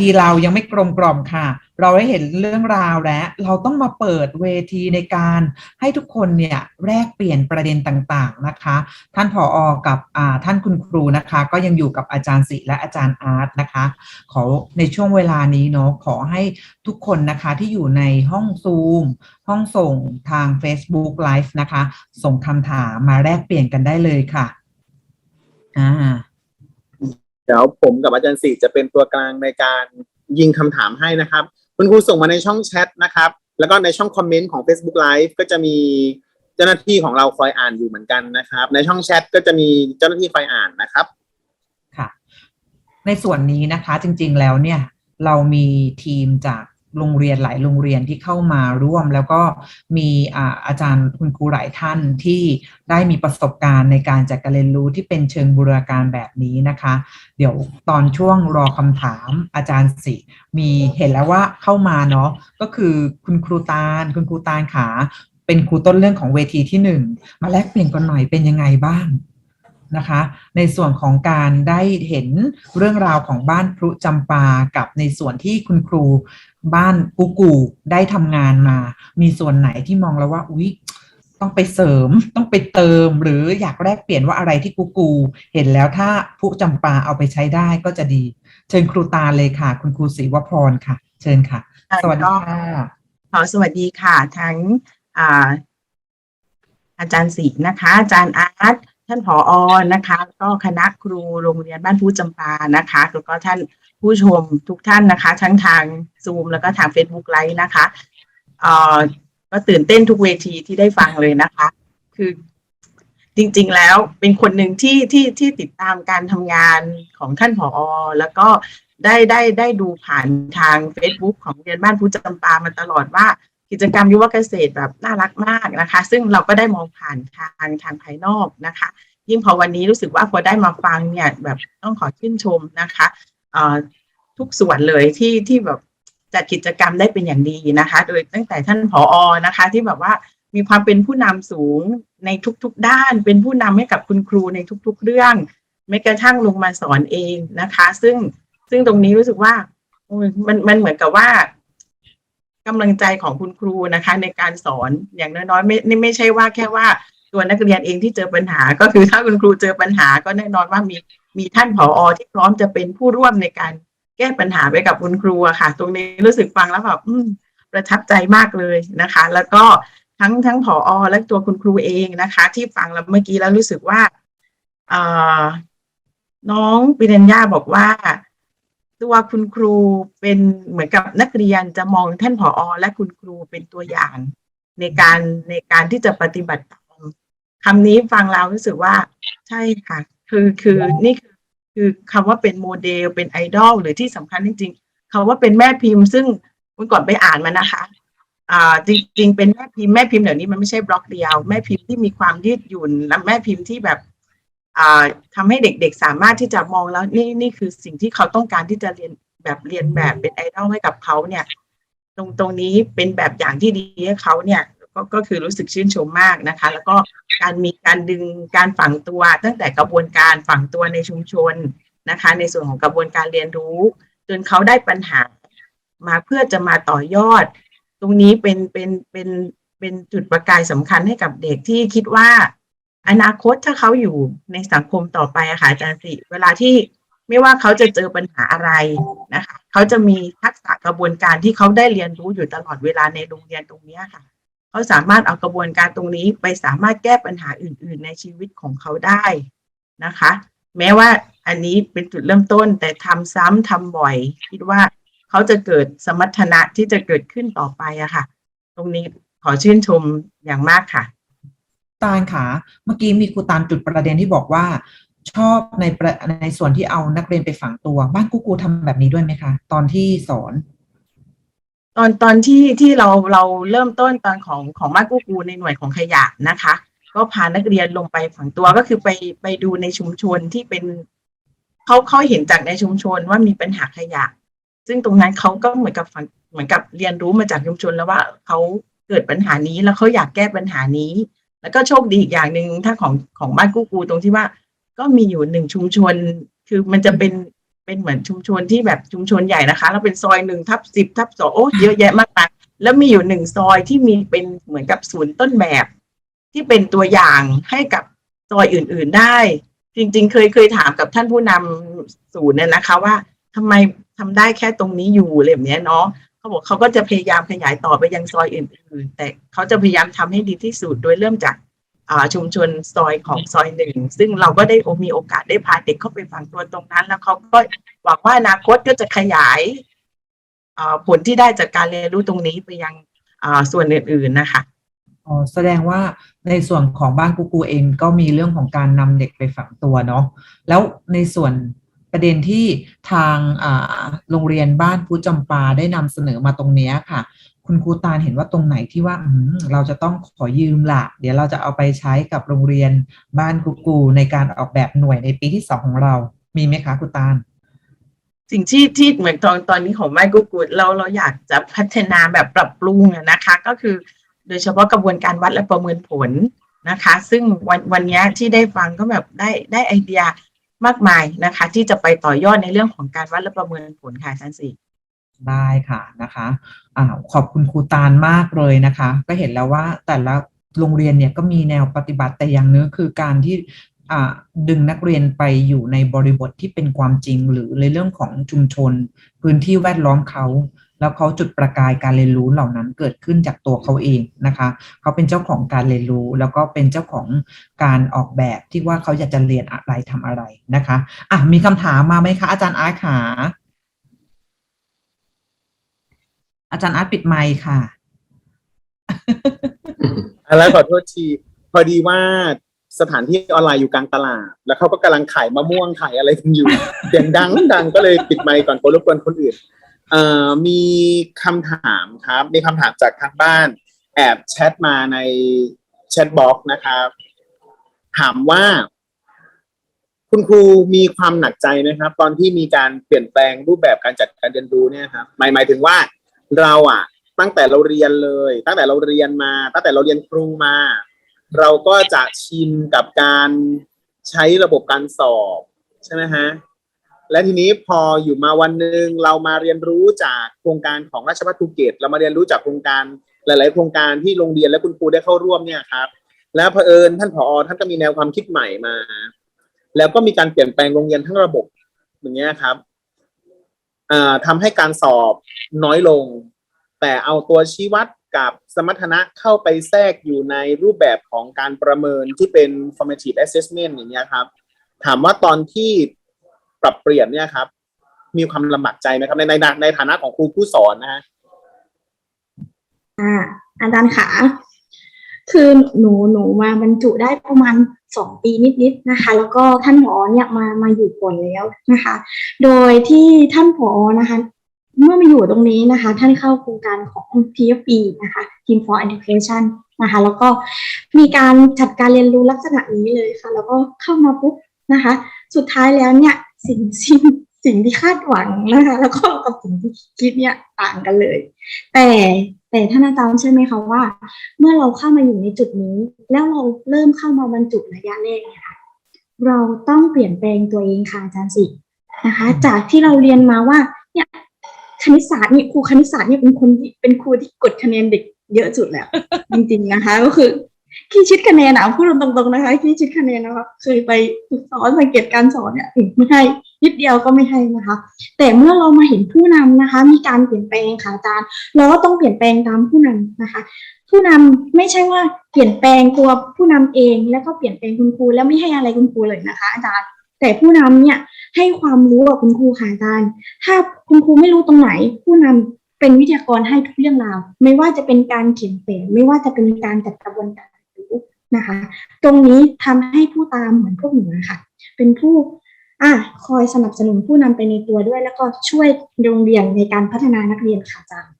ทีเรายังไม่กลมกล่อมค่ะ เราได้เห็นเรื่องราวแล้วเราต้องมาเปิดเวทีในการให้ทุกคนเนี่ยแลกเปลี่ยนประเด็นต่างๆนะคะ ท่านผออกับท่านคุณครูนะคะ ก็ยังอยู่กับอาจารย์ศิและอาจารย์อาร์ตนะคะขอในช่วงเวลานี้เนาะขอให้ทุกคนนะคะที่อยู่ในห้องซูมห้องส่งทาง Facebook Live นะคะ ส่งคำถามมาแลกเปลี่ยนกันได้เลยค่ะอ่า เดี๋ยวผมกับอาจารย์สิจะเป็นตัวกลางในการยิงคำถามให้นะครับ คุณครูส่งมาในช่องแชทนะครับ แล้วก็ในช่องคอมเมนต์ของ Facebook Live ก็จะมีเจ้าหน้าที่ของเราคอยอ่านอยู่เหมือนกันนะครับ ในช่องแชทก็จะมีเจ้าหน้าที่คอยอ่านนะครับค่ะ ในส่วนนี้นะคะจริง ๆแล้วเนี่ย เรามีทีมจาก โรงเรียนหลายโรงเรียนที่เข้ามาร่วม แล้วก็มีอาจารย์คุณครูหลายท่านที่ได้มีประสบการณ์ในการจัดการเรียนรู้ที่เป็นเชิงบูรณาการแบบนี้นะคะ เดี๋ยวตอนช่วงรอคำถามอาจารย์สิมีเห็นแล้วว่าเข้ามาเนาะก็คือคุณครูตาลคุณครูตาลขาเป็นครูต้นเรื่องของเวทีที่หนึ่งมาแลกเปลี่ยนกันหน่อยเป็นยังไงบ้างนะคะ ในส่วนของการได้เห็นเรื่องราวของบ้านพรุจำปากับในส่วนที่คุณครู บ้านกูกูได้ทำงานมา มีส่วนไหนที่มองแล้วว่าอุ๊ยต้องไปเสริมต้องไปเติม หรืออยากแลกเปลี่ยนว่าอะไรที่กูกู เห็นแล้วถ้าพรุจำปาเอาไปใช้ได้ก็จะดี เชิญครูตาเลยค่ะ คุณครูศรีวพรค่ะ เชิญค่ะ สวัสดีค่ะขอสวัสดีค่ะ ทั้งอ่าอาจารย์ศรีนะคะ อาจารย์อาร์ตท่านผออนะคะแล้วก็คณะครูโรงเรียนบ้านพูจำปานะคะแล้วก็ท่าน ผู้ชมทุกท่านนะคะ ทั้งทางซูมแล้วก็ทาง Facebook ไลฟ์นะคะเอ่อก็ตื่นเต้นทุกเวทีที่ได้ฟังเลยนะคะ คือจริง ๆ แล้วเป็นคนหนึ่งที่ที่ที่ติดตามการทำงานของท่านผออแล้วก็ได้ได้ได้ดูผ่านทาง Facebook ของเรียนบ้านพูจำปามาตลอดว่ากิจกรรมยุวเกษตรแบบน่ารักมากนะคะ ซึ่งเราก็ได้มองผ่านทางทางภายนอกนะคะ ยิ่งพอวันนี้รู้สึกว่าพอได้มาฟังเนี่ยแบบต้องขอชื่นชมนะคะ ทุกส่วนเลยที่ที่แบบจัดกิจกรรมได้เป็นอย่างดีนะคะ โดยตั้งแต่ท่านผออนะคะ ที่แบบว่ามีความเป็นผู้นำสูงในทุกๆด้าน เป็นผู้นำให้กับคุณครูในทุก ๆ เรื่องแม้กระทั่งลงมาสอนเองนะคะ ซึ่งซึ่งตรงนี้รู้สึกว่ามันมันเหมือนกับว่ากำลังใจของคุณครูนะคะ ในการสอนอย่างน้อยๆไม่ไม่ใช่ว่าแค่ว่าตัวนักเรียนเองที่เจอปัญหา ก็คือถ้าคุณครูเจอปัญหาก็แน่นอนว่ามี มีท่านผออที่พร้อมจะเป็นผู้ร่วมในการแก้ปัญหาไปกับคุณครูค่ะ ตรงนี้รู้สึกฟังแล้วแบบประทับใจมากเลยนะคะ แล้วก็ทั้งทั้งผออและตัวคุณครูเองนะคะ ที่ฟังแล้วเมื่อกี้แล้วรู้สึกว่าน้องปิรัญญาบอกว่าตัวคุณครูเป็นเหมือนกับนักเรียนจะมองท่านผออและคุณครูเป็นตัวอย่างในการในการที่จะปฏิบัติตามคำนี้ฟังแล้วรู้สึกว่าใช่ค่ะ คือคือนี่คือคือคำว่าเป็นโมเดลเป็นไอดอลหรือที่สำคัญจริงๆคำว่าเป็นแม่พิมพ์ ซึ่งเมื่อก่อนไปอ่านมานะคะ อ่าจริง ๆ เป็นแม่พิมพ์แม่พิมพ์เดี๋ยวนี้มันไม่ใช่บล็อกเดียว แม่พิมพ์ที่มีความยืดหยุ่นและแม่พิมพ์ที่แบบ อ่าทำให้เด็กๆ สามารถที่จะมองแล้วนี่นี่คือสิ่งที่เขาต้องการที่จะเรียนแบบเรียนแบบเป็นไอดอลให้กับเขาเนี่ย ตรงตรงนี้เป็นแบบอย่างที่ดีให้เขาเนี่ย ก็ก็คือรู้สึกชื่นชมมากนะคะ แล้วก็การมีการดึงการฝังตัว ตั้งแต่กระบวนการฝังตัวในชุมชนนะคะ ในส่วนของกระบวนการเรียนรู้ จนเขาได้ปัญหามาเพื่อจะมาต่อยอด ตรงนี้เป็นเป็นเป็นเป็นจุดประกายสำคัญให้กับเด็กที่คิดว่า อนาคตถ้าเขาอยู่ในสังคมต่อไปอะค่ะอาจารย์สิเวลาที่ไม่ว่าเขาจะเจอปัญหาอะไรนะคะ เขาจะมีทักษะกระบวนการที่เขาได้เรียนรู้อยู่ตลอดเวลาในโรงเรียนตรงเนี้ยค่ะ เขาสามารถเอากระบวนการตรงนี้ไปสามารถแก้ปัญหาอื่น ๆ ในชีวิตของเขาได้นะคะ แม้ว่าอันนี้เป็นจุดเริ่มต้นแต่ทำซ้ำทำบ่อย คิดว่าเขาจะเกิดสมรรถนะที่จะเกิดขึ้นต่อไปอะค่ะ ตรงนี้ขอชื่นชมอย่างมากค่ะ ตาลขาเมื่อกี้มีครูตามจุดประเด็นที่บอกว่า ชอบในในส่วนที่เอานักเรียนไปฝังตัว บ้านกูกูทำแบบนี้ด้วยไหมคะ ตอนที่สอน ตอนตอนที่ที่เราเราเริ่มต้นตอนของของมากูกูในหน่วยของขยะนะคะ ก็พานักเรียนลงไปฝังตัวก็คือไปไปดูในชุมชนที่เป็นเขาเขาเห็นจากในชุมชนว่ามีปัญหาขยะ ซึ่งตรงนั้นเขาก็เหมือนกับฝังเหมือนกับเรียนรู้มาจากชุมชนแล้วว่าเขาเกิดปัญหานี้แล้วเขาอยากแก้ปัญหานี้ แล้วก็โชคดีอีกอย่างหนึ่งถ้าของของบ้านกู้กูตรงที่ว่า ก็มีอยู่หนึ่งชุมชน คือมันจะเป็น เป็นเหมือนชุมชนที่แบบชุมชนใหญ่นะคะแล้วเป็นซอยหนึ่งทับสิบทับสองโอ้เยอะแยะมากมายแล้วมีอยู่หนึ่งซอยที่มีเป็นเหมือนกับศูนย์ต้นแบบ ที่เป็นตัวอย่างให้กับซอยอื่น ๆได้ จริง ๆ เคยเคยถามกับท่านผู้นำศูนย์เนี่ยนะคะ ว่าทำไมทำได้แค่ตรงนี้อยู่อะไรแบบเนี้ยเนาะเขาบอกเขาก็จะพยายามขยายต่อไปยังซอยอื่น ๆ แต่เขาจะพยายามทำให้ดีที่สุดโดยเริ่มจาก ชุมชนซอยของซอยหนึ่ง ซึ่งเราก็ได้มีโอกาสได้พาเด็กเข้าไปฝังตัวตรงนั้น แล้วเขาก็หวังว่าอนาคตก็จะขยายผลที่ได้จากการเรียนรู้ตรงนี้ไปยังอ่าส่วนอื่น ๆนะคะอ๋อแสดงว่าในส่วนของบ้านกูกูเองก็มีเรื่องของการนำเด็กไปฝังตัวเนาะแล้วในส่วนประเด็นที่ทางอ่าโรงเรียนบ้านพุจำปาได้นำเสนอมาตรงนี้ค่ะ คุณครูตาลเห็นว่าตรงไหนที่ว่าเราจะต้องขอยืมละเดี๋ยวเราจะเอาไปใช้กับโรงเรียนบ้านกูกูในการออกแบบหน่วยในปีที่สองของเรา มีไหมคะครูตาลสิ่งที่ที่เหมือนตอนตอนนี้ของไมกูกูดเราเราอยากจะพัฒนาแบบปรับปรุงนะคะ ก็คือ โดยเฉพาะกระบวนการวัดและประเมินผลนะคะ ซึ่งวันวันนี้ที่ได้ฟังก็แบบได้ได้ไอเดียมากมายนะคะ ที่จะไปต่อยอดในเรื่องของการวัดและประเมินผลค่ะอาจารย์สี ได้ค่ะนะคะอ่าขอบคุณครูตาลมากเลยนะคะ ก็เห็นแล้วว่าแต่ละโรงเรียนเนี่ยก็มีแนวปฏิบัติแต่อย่างหนึงคือการที่ดึงนักเรียนไปอยู่ในบริบทที่เป็นความจริง หรือในเรื่องของชุมชน พื้นที่แวดล้อมเขา แล้วเขาจุดประกายการเรียนรู้เหล่านั้นเกิดขึ้นจากตัวเขาเองนะคะเขาเป็นเจ้าของการเรียนรู้ แล้วก็เป็นเจ้าของการออกแบบที่ว่าเขาอยากจะเรียนอะไรทำอะไรนะคะอะมีคำถามมาไหมคะอาจารย์อาร์ขา อาจารย์อาร์ตปิดไมค์ค่ะ อะไรขอโทษที พอดีว่าสถานที่ออนไลน์อยู่กลางตลาด แล้วเขาก็กำลังขายมะม่วงขายอะไรกันอยู่เสียงดังดังก็เลยปิดไมค์ก่อนกลัวรบกวนคนอื่นเอ่อมีคำถามครับ มีคำถามจากทางบ้าน แอบแชทมาในแชทบ็อกนะครับ ถามว่า คุณครูมีความหนักใจนะครับ ตอนที่มีการเปลี่ยนแปลงรูปแบบการจัดการเรียนรู้เนี่ยครับหมายหมายถึงว่า เราอะ ตั้งแต่เราเรียนเลย ตั้งแต่เราเรียนมา ตั้งแต่เราเรียนครูมา เราก็จะชินกับการใช้ระบบการสอบใช่ไหมฮะและทีนี้พออยู่มาวันหนึ่งเรามาเรียนรู้จากโครงการของราชภัฏภูเก็ตเรามาเรียนรู้จากโครงการหลาย ๆ โครงการที่โรงเรียนและคุณครูได้เข้าร่วมเนี่ยครับ แล้วเผอิญท่านผอท่านก็มีแนวความคิดใหม่มา แล้วก็มีการเปลี่ยนแปลงโรงเรียนทั้งระบบอย่างเงี้ยครับ ทำให้การสอบน้อยลง แต่เอาตัวชี้วัดกับสมรรถนะเข้าไปแทรกอยู่ในรูปแบบของการประเมินที่เป็น formative assessment อย่างเงี้ยครับ ถามว่าตอนที่ปรับเปลี่ยนเนี่ยครับ มีความลำบากใจไหมครับในในในฐานะของครูผู้สอนนะฮะอ่าอาจารย์ขา คือหนูหนูมาบรรจุได้ประมาณสองปีนิดๆนะคะ แล้วก็ท่านผอเนี่ยมามาอยู่ก่อนแล้วนะคะ โดยที่ท่านผอนะคะ เมื่อมาอยู่ตรงนี้นะคะ ท่านเข้าโครงการของ PFE นะคะ Team for Education นะคะ แล้วก็มีการจัดการเรียนรู้ลักษณะนี้เลยค่ะ แล้วก็เข้ามาปุ๊บนะคะ สุดท้ายแล้วเนี่ยสิ่งสิ่ง สิ่งที่คาดหวังนะคะ แล้วก็กับสิ่งที่คิดเนี่ยต่างกันเลย แต่แต่ท่านอาจารย์ใช่ไหมคะว่า เมื่อเราเข้ามาอยู่ในจุดนี้ แล้วเราเริ่มเข้ามาบรรจุระยะแรกเนี่ยค่ะเราต้องเปลี่ยนแปลงตัวเองค่ะอาจารย์สินะคะ จากที่เราเรียนมาว่าเนี่ยคณิตศาสตร์นี่ครูคณิตศาสตร์เนี่ยเป็นคนที่เป็นครูที่กดคะแนนเด็กเยอะสุดแล้ว จริงๆนะคะ ก็คือ ขี้ชิดคะแนนอะพูดตรงๆนะคะขี้ชิดคะแนนนะคะเคยไปฝึกสอนสังเกตการสอนเนี่ยไม่ให้นิดเดียวก็ไม่ให้นะคะ แต่เมื่อเรามาเห็นผู้นำนะคะ มีการเปลี่ยนแปลงค่ะอาจารย์ เราก็ต้องเปลี่ยนแปลงตามผู้นำนะคะ ผู้นำไม่ใช่ว่าเปลี่ยนแปลงตัวผู้นำเอง แล้วก็เปลี่ยนแปลงคุณครูแล้วไม่ให้อะไรคุณครูเลยนะคะ อาจารย์ แต่ผู้นำเนี่ยให้ความรู้กับคุณครูค่ะอาจารย์ ถ้าคุณครูไม่รู้ตรงไหน ผู้นำเป็นวิทยากรให้ทุกเรื่องราว ไม่ว่าจะเป็นการเขียนแผนไม่ว่าจะเป็นการจัดกระบวนการ นรู้นะคะ ตรงนี้ทำให้ผู้ตามเหมือนพวกหนูนะคะเป็นผู้อะคอยสนับสนุนผู้นำไปในตัวด้วย แล้วก็ช่วยโรงเรียนในการพัฒนานักเรียนค่ะอาจารย์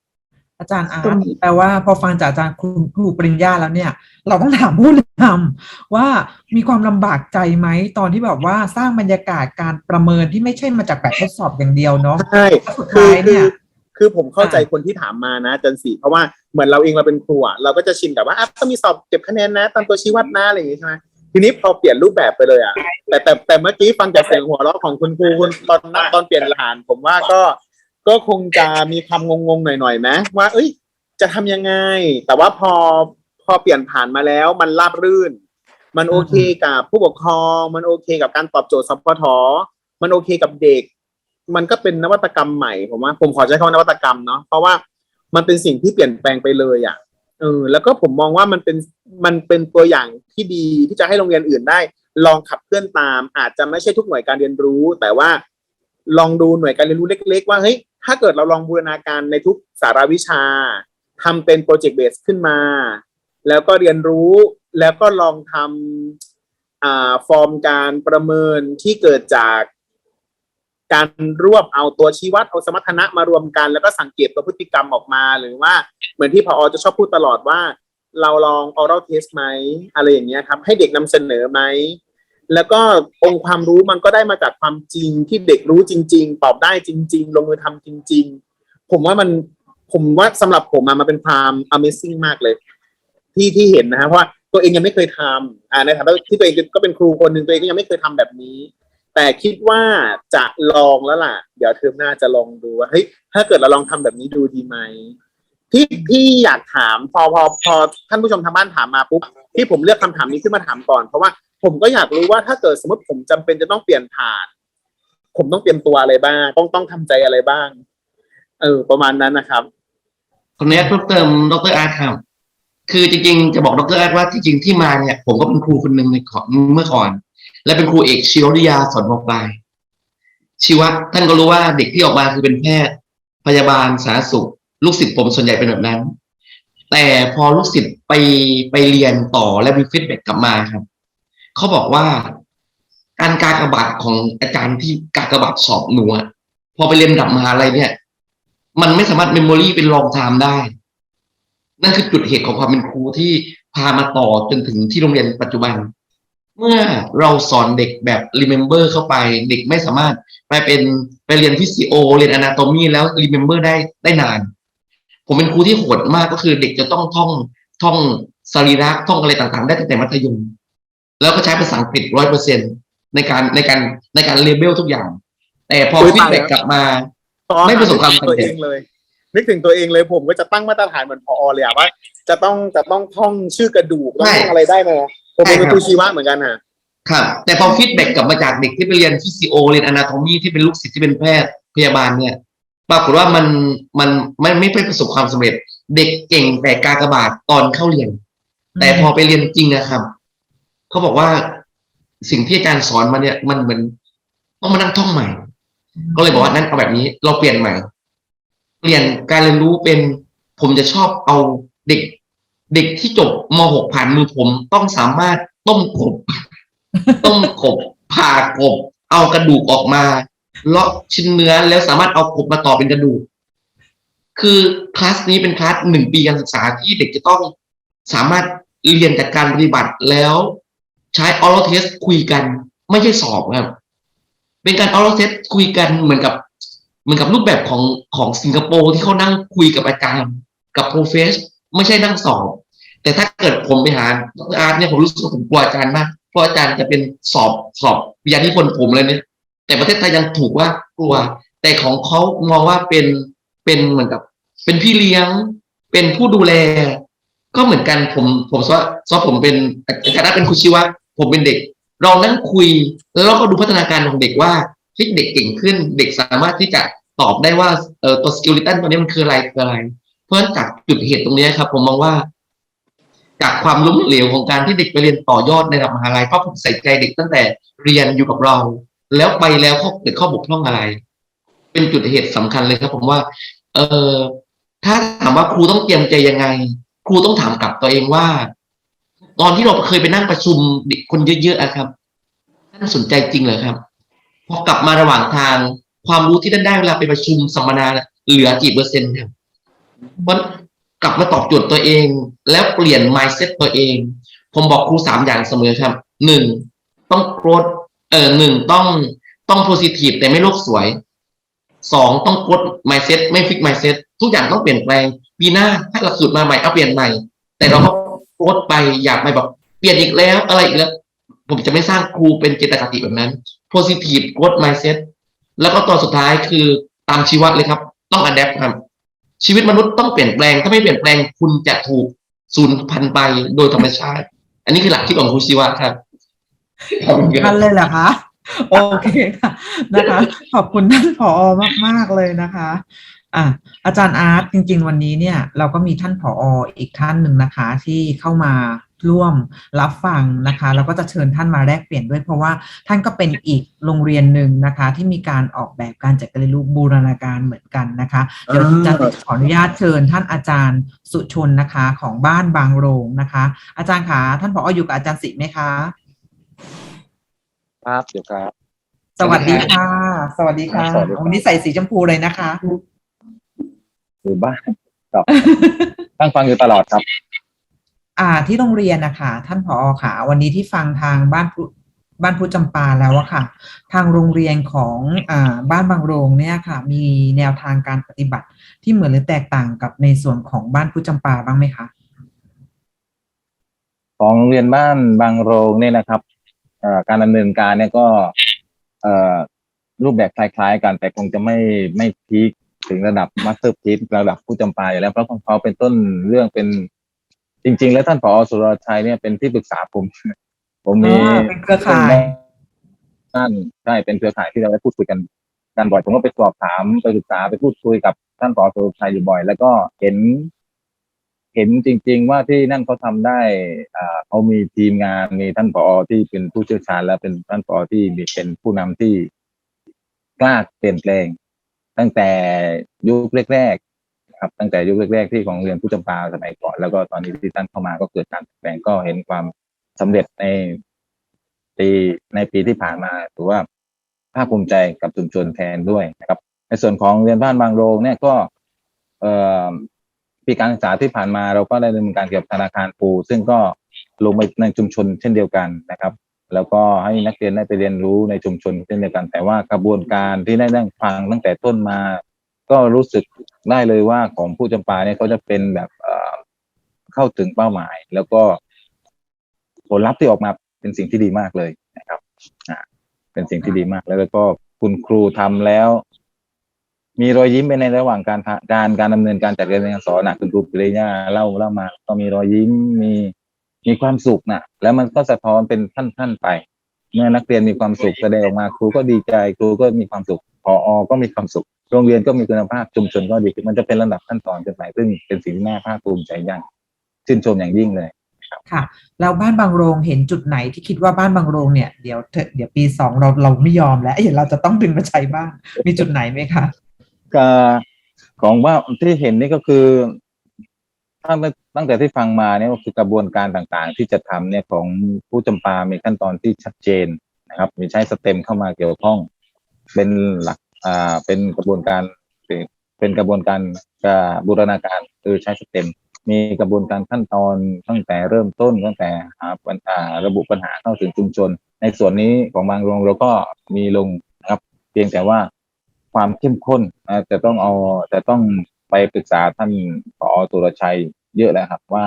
อาจารย์อาตรร์ตงนี้แปลว่าพอฟังจากอาจารย์คุณครูปริญญาแล้วเนี่ย เราต้องถามผู้นำว่ามีความลำบากใจไหมตอนที่แบบว่าสร้างบรรยากาศการประเมินที่ไม่ใช่มาจากแบบทดสอบอย่างเดียวเนาะใช่แล้วสุดคือท้ายคืเนี่อย คือผมเข้าใจคนที่ถามมานะจันสีเพราะว่าเหมือนเราเองเราเป็นครูอะเราก็จะชินกับว่าอะต้องมีสอบเก็บคะแนนนะ ตามตัวชี้วัดนะอะไรอย่างงี้ใช่ไหมทีทีนี้พอเปลี่ยนรูปแบบไปเลยอะแต่แต่แต่เมื่อกี้ฟังจากเสียงหัวเราะของคุณครูคุณตอนนั้นตอนเปลี่ยนรหัสผมว่าก็ก็คงจะมีคำงงๆหน่อยๆไหมว่า เอ้ย จะทำยังไง แต่ว่าพอพอเปลี่ยนผ่านมาแล้วมันราบรื่น มันโอเคกับผู้ปกครอง มันโอเคกับการตอบโจทย์สพทมันโอเคกับเด็ก มันก็เป็นนวัตกรรมใหม่ผมว่าผมขอใช้คำว่านวัตกรรมเนาะเพราะว่ามันเป็นสิ่งที่เปลี่ยนแปลงไปเลยอะเออแล้วก็ผมมองว่ามันเป็นมันเป็นตัวอย่างที่ดีที่จะให้โรงเรียนอื่นได้ ลองขับเคลื่อนตาม อาจจะไม่ใช่ทุกหน่วยการเรียนรู้ แต่ว่าลองดูหน่วยการเรียนรู้เล็ก ๆ ว่าเฮ้ยถ้าเกิดเราลองบูรณาการในทุกสารวิชาทำเป็นโปรเจกต์เบสขึ้นมา แล้วก็เรียนรู้แล้วก็ลองทำอ่าฟอร์มการประเมินที่เกิดจาก การรวบเอาตัวชี้วัดเอาสมรรถนะมารวมกัน แล้วก็สังเกตตัวพฤติกรรมออกมาหรือว่าเหมือนที่พอจะชอบพูดตลอดว่า เราลอง oral test ไหมอะไรอย่างเงี้ยครับ ให้เด็กนำเสนอไหมแล้วก็องค์ความรู้มันก็ได้มาจากความจริงที่เด็กรู้จริง ๆ ตอบได้จริง ๆ ลงมือทำจริง ๆ ผมว่ามันผมว่าสำหรับผมอะมันเป็นความ amazing มากเลย ที่ที่เห็นนะฮะเพราะว่าตัวเองยังไม่เคยทำอ่าในฐานะที่ตัวเองก็เป็นครูคนหนึ่งตัวเองก็ยังไม่เคยทำแบบนี้ แต่คิดว่าจะลองแล้วล่ะ เดี๋ยวเทอมหน้าจะลองดูว่าเฮ้ยถ้าเกิดเราลองทำแบบนี้ดูดีไหมที่พี่อยากถามพอพอพอท่านผู้ชมทางบ้านถามมาปุ๊บที่ผมเลือกคำถามนี้ขึ้นมาถามก่อน เพราะว่าผมก็อยากรู้ว่าถ้าเกิดสมมติผมจำเป็นจะต้องเปลี่ยนผ่าน ผมต้องเตรียมตัวอะไรบ้าง ต้องต้องทำใจอะไรบ้าง เออ ประมาณนั้นนะครับคนนี้เพิ่มเติมดรอาร์ตครับคือจริงๆ จะบอกดรอาร์ตว่าจริงๆที่มาเนี่ย ผมก็เป็นครูคนหนึ่งในเมื่อก่อน และเป็นครูเอกชีววิทยาสอนมปลาย ชีวะท่านก็รู้ว่าเด็กที่ออกมาคือเป็นแพทย์ พยาบาลสาธารณสุข ลูกศิษย์ผมส่วนใหญ่เป็นแบบนั้น แต่พอลูกศิษย์ไปไปเรียนต่อและมีฟีดแบ็กกลับมาครับเขาบอกว่าการกากบาทของอาจารย์ที่กากบาทสอบหนูพอไปเรียนระดับมหาลัยเนี่ย มันไม่สามารถเมมโมรีเป็นลองไทม์ได้ นั่นคือจุดเหตุของความเป็นครูที่พามาต่อจนถึงที่โรงเรียนปัจจุบัน เมื่อเราสอนเด็กแบบ remember เข้าไปเด็กไม่สามารถไปเป็นไปเรียนฟิสิโอเรียน anatomy แล้ว remember ได้ได้นาน ผมเป็นครูที่โหดมากก็คือเด็กจะต้องท่องท่องสรีระท่องอะไรต่างๆ ได้ตั้งแต่มัธยม แล้วก็ใช้ภาษาอังกฤษร้อยเปอร์เซ็นในการในการในการเลเบลทุกอย่าง แต่พออุ๊ยฟีดตายแบ็กแล้วกลับมาพอไม่ประสบความนึกถึงสำเร็จตัวเองเลยนึกถึงตัวเองเลยผมก็จะตั้งมาตรฐานเหมือนพอเลยอะว่าจะต้องจะต้องท่องชื่อกระดูกต้องท่องอะไรได้นะ ผมเป็นใช่ครับครูชีวะเหมือนกันฮะครับ แต่พอฟีดแบ็กกลับมาจากเด็กที่ไปเรียนฟิสิโอเรียนอนาโทมีที่เป็นลูกศิษย์ที่เป็นแพทย์พยาบาลเนี่ยปรากฏว่ามันมันมันไม่ไปประสบความสำเร็จ เด็กเก่งแต่กากบาทตอนเข้าเรียน แต่พอไปเรียนจริงนะครับเขาบอกว่าสิ่งที่อาจารย์สอนมาเนี่ย มันเหมือนต้องมานั่งท่องใหม่ ก็เลยบอกว่านั้นเอาแบบนี้เราเปลี่ยนใหม่ เปลี่ยนการเรียนรู้เป็นผมจะชอบเอาเด็ก เด็กที่จบม .6 ผ่านมือผมต้องสามารถต้มกบ ต้มกบผ่ากบ เอากระดูกออกมาเลาะชิ้นเนื้อแล้วสามารถเอากบมาต่อเป็นกระดูก คือคลาสนี้เป็นคลาสหนึ่งปีการศึกษาที่เด็กจะต้องสามารถเรียนจากการปฏิบัติแล้วใช้ oral test คุยกัน ไม่ใช่สอบครับ เป็นการ oral test คุยกันเหมือนกับ เหมือนกับรูปแบบของของสิงคโปร์ที่เขานั่งคุยกับอาจารย์กับโปรเฟส ไม่ใช่นั่งสอบ แต่ถ้าเกิดผมไปหาดรอาร์ตเนี่ยผมรู้สึกว่าผมกลัวอาจารย์มากเพราะอาจารย์จะเป็นสอบสอบวิทยานิพนธ์ผมเลยเนี่ย แต่ประเทศไทยยังถูกว่ากลัว แต่ของเขามองว่าเป็นเป็นเหมือนกับ เป็นพี่เลี้ยง เป็นผู้ดูแล ก็เหมือนกันผมผมว่าซอผมเป็นอาจารย์อาเป็นครูชีวะผมเป็นเด็กเรานั่งคุย แล้วเราก็ดูพัฒนาการของเด็กว่าเฮ้ยเด็กเก่งขึ้น เด็กสามารถที่จะตอบได้ว่าเออตัวสกิลลิตันตัวนี้มันคืออะไรคืออะไร เพราะฉะนั้นจากจุดเหตุตรงนี้ครับ ผมมองว่า จากความล้มเหลวของการที่เด็กไปเรียนต่อยอดในระดับมหาลัยเพราะผมใส่ใจเด็กตั้งแต่เรียนอยู่กับเรา แล้วไปแล้วเขาเกิดข้อบกพร่องอะไร เป็นจุดเหตุสำคัญเลยครับ ผมว่า เออถ้าถามว่าครูต้องเตรียมใจยังไง ครูต้องถามกลับตัวเองว่า ตอนที่เราเคยไปนั่งประชุมเด็กคนเยอะๆอะครับท่านสนใจจริงเหรอครับพอกลับมาระหว่างทาง ความรู้ที่ท่านได้เวลาไปประชุมสัมมนาเหลือกี่เปอร์เซ็นต์ครับ เพราะกลับมาตอบโจทย์ตัวเอง แล้วเปลี่ยน mindset ตัวเอง ผมบอกครูสามอย่างเสมอครับหนึ่งต้องโกรธเออหนึ่งต้องต้อง positive แต่ไม่โลกสวยสองต้องโกรธ mindset ไม่ฟิก mindset ทุกอย่างต้องเปลี่ยนแปลงปีหน้าถ้าหลักสูตรมาใหม่เอาเปลี่ยนใหม่ แต่เราก็โกรธไปอยากไปแบบเปลี่ยนอีกแล้ว อะไรอีกแล้ว ผมจะไม่สร้างครูเป็นเจตคติแบบนั้น positive growth mindset แล้วก็ตัวสุดท้ายคือตามชีวะเลยครับ ต้อง adapt ครับ ชีวิตมนุษย์ต้องเปลี่ยนแปลง ถ้าไม่เปลี่ยนแปลงคุณจะถูกสูญพันธุ์ไปโดยธรรมชาติ อันนี้คือหลักคิดของคุณชีวะครับขอบคุณคท่ารับนเลยเหรอคะโอเคค่ะนะคะ ขอบคุณท่านผอมากๆเลยนะคะอะอาจารย์อาร์ตจริง ๆ วันนี้เนี่ย เราก็มีท่านผออีกท่านหนึ่งนะคะ ที่เข้ามา ร่วมรับฟังนะคะแล้วก็จะเชิญท่านมาแลกเปลี่ยนด้วย เพราะว่าท่านก็เป็นอีกโรงเรียนหนึ่งนะคะ ที่มีการออกแบบการจัดการเรียนรู้บูรณาการเหมือนกันนะคะเดี๋ยวจะขออนุญาตเชิญท่านอาจารย์สุชนนะคะของบ้านบางโรงนะคะ อาจารย์คะท่านผออยู่กับอาจารย์สิไหมคะครับเดี๋ยวครับสวัสดีค่ะ สวัสดีค่ะสวัสดีครับวันนี้ใส่สีชมพูเลยนะคะอยู่บ้านครับตั้งฟังอยู่ตลอดครับ อ่าที่โรงเรียนนะคะท่านผอค่ะ วันนี้ที่ฟังทางบ้านบ้านพุจำปาแล้วอะค่ะ ทางโรงเรียนของอบ้านบางโรงเนี่ยค่ะ มีแนวทางการปฏิบัติที่เหมือนหรือแตกต่างกับในส่วนของบ้านพุจำปาบ้างไหมคะของโรงเรียนบ้านบางโรงเนี่ยนะครับการดำเนินการเนี่ยก็รูปแบบคล้ายๆ กันแต่คงจะไม่ไม่พีคถึงระดับมาสเตอร์พีคระดับผู้จำปาอยู่แล้วเพราะของเขาเป็นต้นเรื่องเป็น จริง ๆ แล้วท่านผอสุรชัยเนี่ยเป็นที่ปรึกษาผม ผมมีอ่าเป็นเครือข่าย ท่านใช่เป็นเครือข่ายที่เราได้พูดคุยกันกันบ่อยผมก็ไปสอบถามไปศึกษาไปพูดคุยกับท่านผอสุรชัยอยู่บ่อย แล้วก็เห็น เห็นจริง ๆ ว่าที่นั่นเขาทำได้อ่าเขามีทีมงานมีท่านผอที่เป็นผู้เชี่ยวชาญ และเป็นท่านผอที่มีเป็นผู้นำที่กล้าเปลี่ยนแปลง ตั้งแต่ยุคแรกๆ ครับตั้งแต่ยุคแรกๆที่ของเรียนผู้จำปาสมัยก่อน แล้วก็ตอนนี้ที่ท่านเข้ามาก็เกิดการเปลี่ยนแปลงก็เห็นความสำเร็จในปีในปีที่ผ่านมาถือว่าภาคภูมิใจกับชุมชนแทนด้วยนะครับ ในส่วนของโรงเรียนบ้านบางโรงเนี่ยก็ เอ่อปีการศึกษาที่ผ่านมาเราก็ได้ดำเนินการเกี่ยวกับธนาคารปู ซึ่งก็ลงไปในชุมชนเช่นเดียวกันนะครับ แล้วก็ให้นักเรียนได้ไปเรียนรู้ในชุมชนเช่นเดียวกัน แต่ว่ากระบวนการที่ได้นั่งฟังตั้งแต่ต้นมา ก็รู้สึกได้เลยว่าของผู้จำปาเนี่ยเขาจะเป็นแบบเข้าถึงเป้าหมาย แล้วก็ผลลัพธ์ที่ออกมาเป็นสิ่งที่ดีมากเลยนะครับอ่าเป็นสิ่งที่ดีมากแล้วก็คุณครูทำแล้วมีรอยยิ้มไปในระหว่างการการการดำเนินการจัดการเรียนการสอนนะคุณครูปริยาเล่าเล่ามาก็มีรอยยิ้มมีมีความสุขนะแล้วมันก็สะท้อนเป็นขั้นๆไป เมื่อนักเรียนมีความสุขแสดงออกมาครูก็ดีใจครูก็มีความสุขพออก็มีความสุข โรงเรียนก็มีคุณภาพชุมชนก็ดีขึ้นมันจะเป็นระดับขั้นตอนขึ้นไปซึ่งเป็นสิ่งที่น่าภาคภูมิใจอย่างชื่นชมอย่างยิ่งเลยค่ะแล้วบ้านบางโรงเห็นจุดไหนที่คิดว่าบ้านบางโรงเนี่ยเดี๋ยวเถอะเดี๋ยวปีสองเราเราไม่ยอมแล้วเดี๋ยวเราจะต้องดึงมาใช้บ้างมีจุดไหนไหมคะก็ของว่าที่เห็นนี่ก็คือตั้งแต่ตั้งแต่ที่ฟังมาเนี่ยก็คือกระบวนการต่างๆ ที่จะทำเนี่ยของผู้จำปามีขั้นตอนที่ชัดเจนนะครับ มีใช้สเต็มเข้ามาเกี่ยวข้อง เป็นหลัก อ่าเป็นกระบวนการเป็นกระบวนการกบูรณาการคือใช้สเต็มมีกระบวนการขั้นตอนตั้งแต่เริ่มต้นตั้งแต่หาปัญหาระบุปัญหาเข้าถึงชุมชน ในส่วนนี้ของบางโรงเราก็มีลงนะครับ เพียงแต่ว่าความเข้มข้นจะต้องเอาจะต้องไปปรึกษาท่านผอสุรชัยเยอะแล้วครับว่า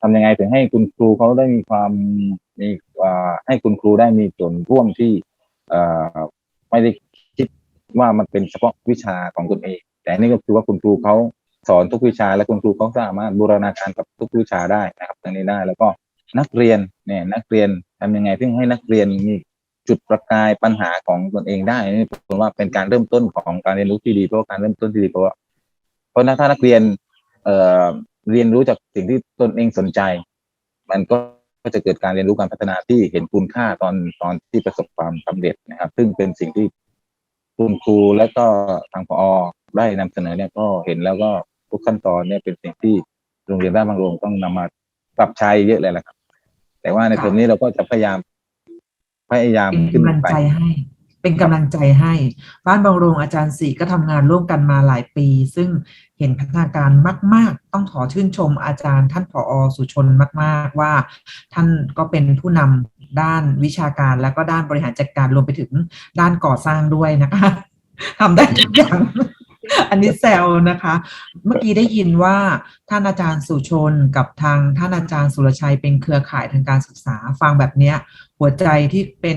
ทำยังไงถึงให้คุณครูเขาได้มีความมีอ่าให้คุณครูได้มีส่วนร่วมที่อ่อไม่ได้ ว่ามันเป็นเฉพาะวิชาของตนเอง แต่นี่ก็คือว่าคุณครูเขาสอนทุกวิชา และคุณครูเขาสามารถบูรณาการกับทุกวิชาได้นะครับตรงนี้ได้ แล้วก็นักเรียนเนี่ยนักเรียนทำยังไงถึงให้นักเรียนมีจุดประกายปัญหาของตนเองได้นี่ผมว่าเป็นการเริ่มต้นของการเรียนรู้ที่ดีเพราะการเริ่มต้นที่ดีเพราะว่าเพราะถ้านักเรียนเอ่อเรียนรู้จากสิ่งที่ตนเองสนใจ มันก็ก็จะเกิดการเรียนรู้การพัฒนาที่เห็นคุณค่าตอนตอนที่ประสบความสำเร็จนะครับ ซึ่งเป็นสิ่งที่ คุณครูและก็ทางพอได้นำเสนอเนี่ยก็เห็นแล้วก็ทุกขั้นตอนเนี่ยเป็นสิ่งที่โรงเรียนบ้านบางโรงต้องนำมาปรับใช้เยอะเลยแหละครับ แต่ว่าในค่ะส่วนนี้เราก็จะพยายามพยายามเป็นขึ้นกำลังไปใจให้เป็นกำลังใจให้บ้านบางโรงอาจารย์สีก็ทำงานร่วมกันมาหลายปี ซึ่งเห็นพัฒนาการมาก ๆ ต้องขอชื่นชมอาจารย์ ท่านผอสุชนมาก ๆ ว่า ท่านก็เป็นผู้นำ ด้านวิชาการแล้วก็ด้านบริหารจัดการรวมไปถึงด้านก่อสร้างด้วยนะคะทำได้ทุกอย่างอันนี้แซวนะคะ เมื่อกี้ได้ยินว่าท่านอาจารย์สุชนกับทางท่านอาจารย์สุรชัยเป็นเครือข่ายทางการศึกษาฟังแบบเนี้ย หัวใจที่เป็น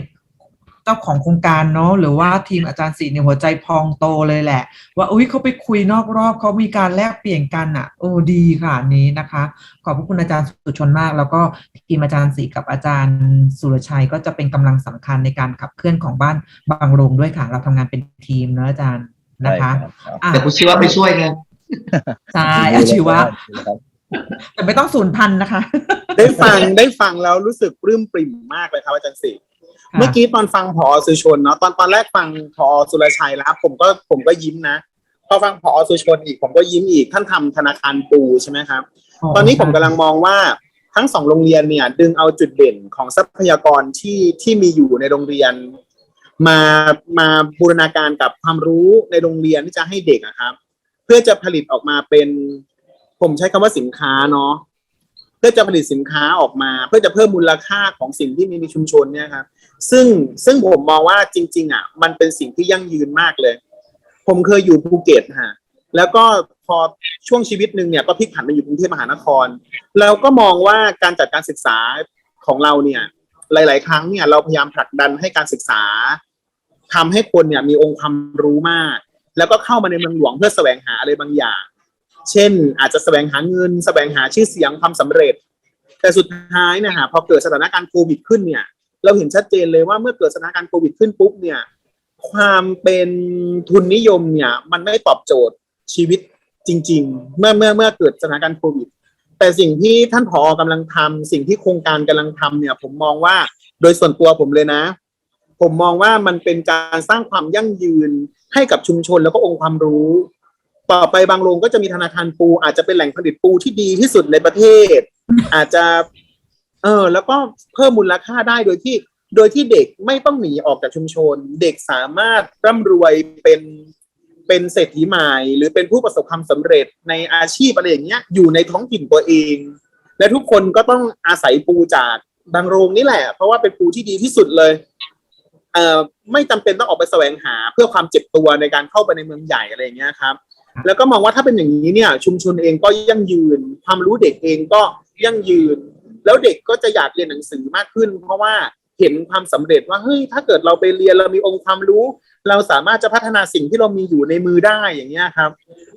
เจ้าของโครงการเนาะหรือว่าทีมอาจารย์ศรีเนี่ยหัวใจพองโตเลยแหละ ว่าอุ้ยเขาไปคุยนอกรอบเขามีการแลกเปลี่ยนกันอะโอ้ดีค่ะอันนี้นะคะ ขอบพระคุณอาจารย์สุชนมาก แล้วก็ทีมอาจารย์ศรีกับอาจารย์สุรชัยก็จะเป็นกำลังสำคัญในการขับเคลื่อนของบ้านบางโรงด้วยค่ะ เราทำงานเป็นทีมเนอะอาจารย์นะคะใช่ครับอะแต่คุณชีวะไปช่วยไงใช่อาชีวะแต่ไม่ต้องศูนย์พันนะคะ ได้ฟังได้ฟังแล้วรู้สึกปลื้มปริ่มมากเลยครับอาจารย์สิ เมื่อกี้ตอนฟังพอสุชนเนาะตอนตอนแรกฟังพอสุรชัยแล้วผมก็ผมก็ยิ้มนะพอฟังพอสุชนอีกผมก็ยิ้มอีกท่านทำธนาคารปูใช่ไหมครับ ตอนนี้ผมกำลังมองว่าทั้งสองโรงเรียนเนี่ย ดึงเอาจุดเด่นของทรัพยากรที่ที่มีอยู่ในโรงเรียน มามาบูรณาการกับความรู้ในโรงเรียนที่จะให้เด็กอะครับ เพื่อจะผลิตออกมาเป็น ผมใช้คำว่าสินค้าเนาะเพื่อจะผลิตสินค้าออกมา เพื่อจะเพิ่มมูลค่าของสิ่งที่มีในชุมชนเนี่ยครับ ซึ่งซึ่งผมมองว่าจริง ๆ อะ มันเป็นสิ่งที่ยั่งยืนมากเลย ผมเคยอยู่ภูเก็ตฮะแล้วก็พอช่วงชีวิตหนึ่งเนี่ยก็พลิกผันมาอยู่กรุงเทพมหานคร แล้วก็มองว่าการจัดการศึกษาของเราเนี่ย หลาย ๆ ครั้งเนี่ยเราพยายามผลักดันให้การศึกษาทำให้คนเนี่ยมีองค์ความรู้มาก แล้วก็เข้ามาในเมืองหลวงเพื่อแสวงหาอะไรบางอย่าง เช่น อาจจะแสวงหาเงิน แสวงหาชื่อเสียงความสำเร็จ แต่สุดท้ายนะฮะพอเกิดสถานการณ์โควิดขึ้นเนี่ย เราเห็นชัดเจนเลยว่าเมื่อเกิดสถานการณ์โควิดขึ้นปุ๊บเนี่ย ความเป็นทุนนิยมเนี่ย มันไม่ตอบโจทย์ชีวิตจริง ๆ เมื่อเมื่อเมื่อเกิดสถานการณ์โควิด แต่สิ่งที่ท่านผอกำลังทำสิ่งที่โครงการกำลังทำเนี่ย ผมมองว่าโดยส่วนตัวผมเลยนะ ผมมองว่ามันเป็นการสร้างความยั่งยืนให้กับชุมชนแล้วก็องค์ความรู้ ต่อไปบางโรงก็จะมีธนาคารปู อาจจะเป็นแหล่งผลิตปูที่ดีที่สุดในประเทศ อาจจะ เออ แล้วก็เพิ่มมูลค่าได้โดยที่ โดยที่เด็กไม่ต้องหนีออกจากชุมชน เด็กสามารถร่ำรวยเป็นเป็นเศรษฐีใหม่ หรือเป็นผู้ประสบความสำเร็จในอาชีพอะไรอย่างเงี้ยอยู่ในท้องถิ่นตัวเอง และทุกคนก็ต้องอาศัยปูจากบางโรงนี่แหละ เพราะว่าเป็นปูที่ดีที่สุดเลยเอ่อไม่จำเป็นต้องออกไปแสวงหาเพื่อความเจ็บตัวในการเข้าไปในเมืองใหญ่อะไรอย่างเงี้ยครับ แล้วก็มองว่าถ้าเป็นอย่างนี้เนี่ย ชุมชนเองก็ยั่งยืน ความรู้เด็กเองก็ยั่งยืน แล้วเด็กก็จะอยากเรียนหนังสือมากขึ้น เพราะว่าเห็นความสำเร็จว่าเฮ้ยถ้าเกิดเราไปเรียนเรามีองค์ความรู้ เราสามารถจะพัฒนาสิ่งที่เรามีอยู่ในมือได้อย่างเงี้ยครับ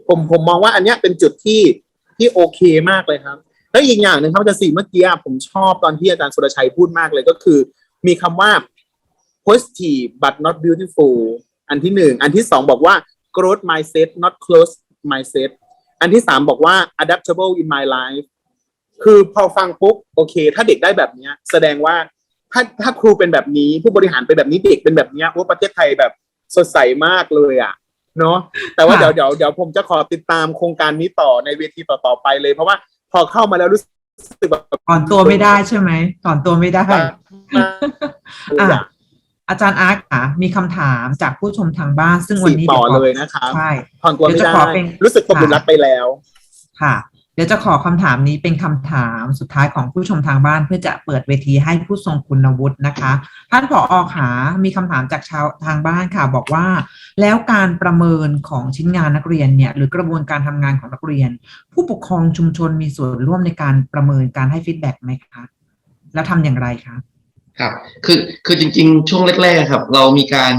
ผมผมมองว่าอันเนี้ยเป็นจุดที่ที่โอเคมากเลยครับแล้วอีกอย่างหนึ่งครับอาจารย์สีเมื่อกี้ผมชอบตอนที่อาจารย์สุรชัยพูดมากเลยก็คือ มีคำว่า positive but not beautiful อันที่หนึ่งอันที่สองบอกว่า growth mindset not close mindset อันที่สามบอกว่า adaptable in my life คือพอฟังปุ๊บโอเค ถ้าเด็กได้แบบเนี้ย แสดงว่าถ้าถ้าครูเป็นแบบนี้ผู้บริหารเป็นแบบนี้เด็กเป็นแบบเนี้ยว่าประเทศไทยแบบสดใสมากเลยอะเนาะแต่ว่าค่ะเดี๋ยวเดี๋ยวเดี๋ยวผมจะขอติดตามโครงการนี้ต่อในเวทีต่อๆไปเลย เพราะว่าพอเข้ามาแล้วรู้สึกแบบถอนตัวไม่ได้ใช่ไหมถอนตัวไม่ได้ว่าอะอาจารย์อาร์ตค่ะมีคำถามจากผู้ชมทางบ้าน ซึ่งวันสี่นี้ต่อดี๋วขเลยนะครับใช่ถอนตัวไม่เดี๋ยวจะได้ขอเป็นรู้สึกตกหลุมรักไปแล้ว ค่ะ เดี๋ยวจะขอคำถามนี้เป็นคำถามสุดท้ายของผู้ชมทางบ้านเพื่อจะเปิดเวทีให้ผู้ทรงคุณวุฒินะคะ ท่านผออขามีคำถามจากชาวทางบ้านค่ะ บอกว่า แล้วการประเมินของชิ้นงานนักเรียนเนี่ยหรือกระบวนการทำงานของนักเรียน ผู้ปกครองชุมชนมีส่วนร่วมในการประเมินการให้ฟีดแบ็กไหมคะแล้วทำอย่างไรคะครับ คือคือจริง ๆ ช่วงแรกๆครับ เรามีการ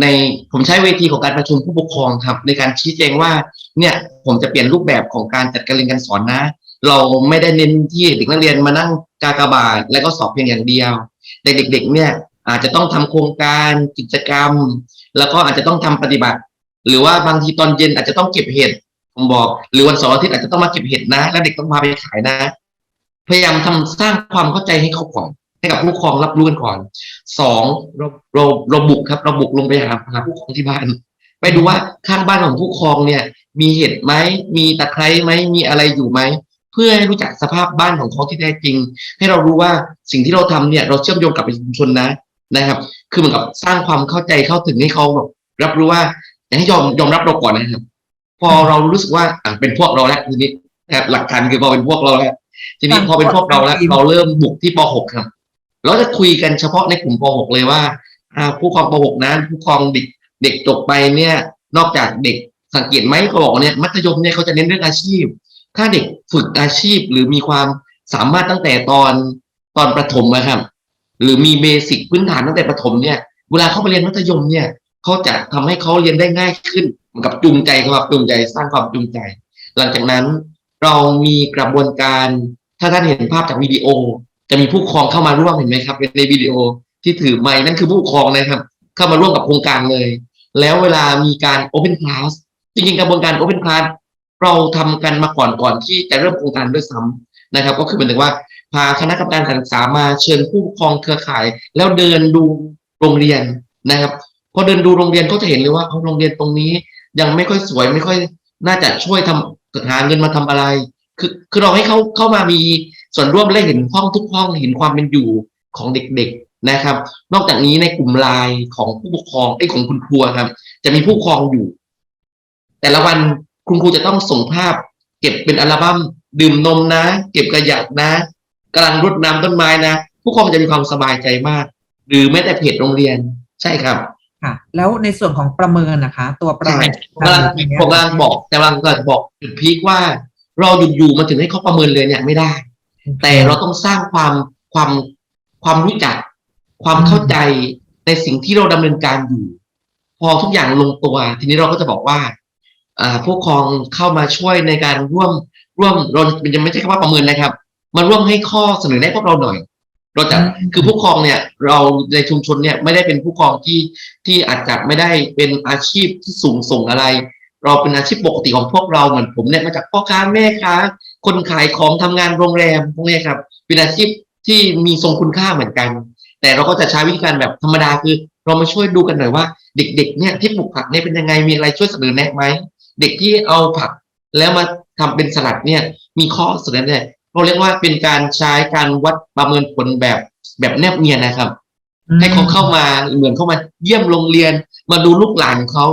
ในผมใช้เวทีของการประชุมผู้ปกครองครับ ในการชี้แจงว่าเนี่ยผมจะเปลี่ยนรูปแบบของการจัดการเรียนการสอนนะ เราไม่ได้เน้นที่เด็กนักเรียนมานั่งกากบาทแล้วก็สอบเพียงอย่างเดียวแต่เด็ก ๆ เนี่ยอาจจะต้องทำโครงการกิจกรรม แล้วก็อาจจะต้องทำปฏิบัติ หรือว่าบางทีตอนเย็นอาจจะต้องเก็บเห็ดผมบอก หรือวันเสาร์อาทิตย์อาจจะต้องมาเก็บเห็ดนะ แล้วเด็กต้องพาไปขายนะ พยายามทำสร้างความเข้าใจให้เขาก่อน ให้กับผู้ปกครองรับรู้กันก่อนสองเราเราเราบุกครับเราบุกลงไปหาหาผู้ปกครองที่บ้าน ไปดูว่าข้างบ้านของผู้ปกครองเนี่ย มีเห็ดไหมมีตะไคร้ไหมมีอะไรอยู่ไหมเพื่อให้รู้จักสภาพบ้านของเขาที่แท้จริง ให้เรารู้ว่าสิ่งที่เราทำเนี่ย เราเชื่อมโยงกับชุมชนนะนะครับ คือเหมือนกับสร้างความเข้าใจเข้าถึงให้เขาแบบรับรู้ว่าอยากให้ยอมยอมรับเราก่อนนะครับ พอเรารู้สึกว่าอะเป็นพวกเราแล้วทีนี้นะครับหลักการคือพอเป็นพวกเราแล้วทีนี้พอเป็นพวกเราแล้วเราเริ่มบุกที่ป .6 ครับ เราจะคุยกันเฉพาะในกลุ่มป .6 เลยว่าผู้ปกครองป .6 นะผู้ปกครองเด็กเด็กจบไปเนี่ย นอกจากเด็กสังเกตไหมเขาบอกเนี่ยมัธยมเนี่ยเขาจะเน้นเรื่องอาชีพ ถ้าเด็กฝึกอาชีพหรือมีความสามารถตั้งแต่ตอนตอนประถมนะครับ หรือมีเบสิกพื้นฐานตั้งแต่ประถมเนี่ย เวลาเขาไปเรียนมัธยมเนี่ยเขาจะทำให้เขาเรียนได้ง่ายขึ้นเหมือนกับจูงใจครับจูงใจสร้างความจูงใจ หลังจากนั้นเรามีกระบวนการถ้าท่านเห็นภาพจากวิดีโอ จะมีผู้กครองเข้ามาร่วมเห็นไหมครับในวิดีโอที่ถือไม้นั่นคือผู้กครองนะครับ เข้ามาร่วมกับโครงการเลย แล้วเวลามีการ Open Class จริงๆกระบวนการ Open Class เราทำกันมาก่อนก่อนที่จะเริ่มโครงการด้วยซ้ำนะครับ ก็คือหมายถึงว่าพาคณะกรรมการการศึกษามาเชิญผู้ปกครองเครือข่าย แล้วเดินดูโรงเรียนนะครับพอเดินดูโรงเรียนก็จะเห็นเลยว่าเอาโรงเรียนตรงนี้ยังไม่ค่อยสวยไม่ค่อยน่าจะช่วยทำหาเงินมาทำอะไร คือคือเราให้เขาเข้ามามี ส่วนร่วมและเห็นห้องทุกห้องเห็นความเป็นอยู่ของเด็กๆนะครับ นอกจากนี้ในกลุ่มไลน์ของผู้ปกครองไอ้ยของคุณครูครับ จะมีผู้ปกครองอยู่ แต่ละวันคุณครูจะต้องส่งภาพ เก็บเป็นอัลบั้มดื่มนมนะ เก็บกระยะนะกำลังรดน้ำต้นไม้นะผู้ปกครองจะมีความสบายใจมาก หรือแม้แต่เพจโรงเรียนใช่ครับค่ะแล้วในส่วนของประเมินนะคะ ตัวประใช่เมินกำลังผมกำลังบอกกำลังจะบอกจุดพีคว่า เราหยุดอยู่มาถึงให้เขาประเมินเลยเนี่ยไม่ได้ แต่เราต้องสร้างความความความรู้จัก ความเข้าใจในสิ่งที่เราดำเนินการอยู่ พอทุกอย่างลงตัว ทีนี้เราก็จะบอกว่าอ่าผู้ปกครองเข้ามาช่วยในการร่วมร่วมเรายังไม่ใช่คำว่าประเมินนะครับ มาร่วมให้ข้อเสนอแนะพวกเราหน่อย เราจะคือผู้ปกครองเนี่ย เราในชุมชนเนี่ยไม่ได้เป็นผู้ปกครองที่ที่อาจจะไม่ได้เป็นอาชีพที่สูงส่งอะไร เราเป็นอาชีพปกติของพวกเราเหมือนผมเนี่ยมาจากพ่อค้าแม่ค้า คนขายของทำงานโรงแรมพวกเนี้ยครับเป็นอาชีพที่มีทรงคุณค่าเหมือนกัน แต่เราก็จะใช้วิธีการแบบธรรมดาคือ เรามาช่วยดูกันหน่อยว่า เด็กๆเนี่ยที่ปลูกผักเนี่ยเป็นยังไงมีอะไรช่วยเสนอแนะไหมเด็กที่เอาผัก แล้วมาทำเป็นสลัดเนี่ย มีข้อเสนอแนะเราเรียกว่าเป็นการใช้การวัดประเมินผลแบบแบบแนบเนียนนะครับ ให้เขาเข้ามาเหมือนเข้ามาเยี่ยมโรงเรียน มาดูลูกหลานเขา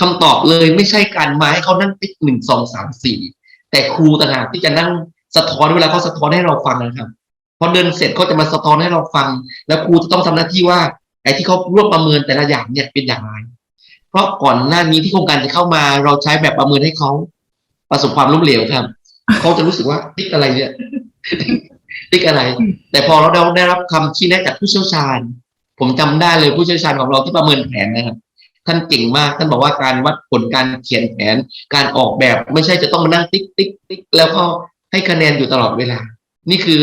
คำตอบเลยไม่ใช่การมาให้เขานั่งติ๊กหนึ่งสองสามสี่ แต่ครูต่างหากที่จะนั่งสะท้อนเวลาเขาสะท้อนให้เราฟังนะครับพอเดินเสร็จเขาจะมาสะท้อนให้เราฟัง แล้วครูจะต้องทำหน้าที่ว่าไอ้ที่เขาร่วมประเมินแต่ละอย่างเนี่ยเป็นอย่างไร เพราะก่อนหน้านี้ที่โครงการจะเข้ามาเราใช้แบบประเมินให้เขาประสบความล้มเหลวครับเขาจะรู้สึกว่าติ๊กอะไรเนี่ยติ๊กอะไร แต่พอเราได้รับคำชี้แนะจากผู้เชี่ยวชาญ ผมจำได้เลยผู้เชี่ยวชาญของเราที่ประเมินแผนนะครับ ท่านเก่งมาก ท่านบอกว่าการวัดผลการเขียนแผน การออกแบบไม่ใช่จะต้องมานั่งติ๊กติ๊กติ๊กแล้วก็ให้คะแนนอยู่ตลอดเวลา นี่คือ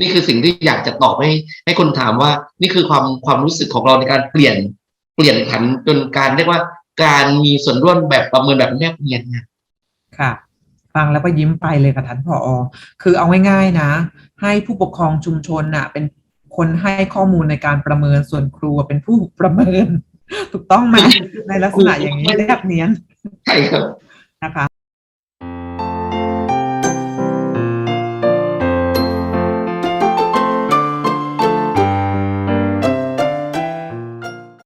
นี่คือสิ่งที่อยากจะตอบให้ ให้คนถามว่า นี่คือความความรู้สึกของเราในการเปลี่ยนเปลี่ยนผันจนการเรียกว่าการมีส่วนร่วมแบบประเมินแบบแนบเนียนนะค่ะ ฟังแล้วก็ยิ้มไปเลยค่ะท่านผอ คือเอาง่ายๆนะ ให้ผู้ปกครองชุมชนน่ะ เป็นคนให้ข้อมูลในการประเมินส่วนครูเป็นผู้ประเมิน ถูกต้องไหมในลักษณะอย่างนี้แนบเนียนใช่ครับนะคะ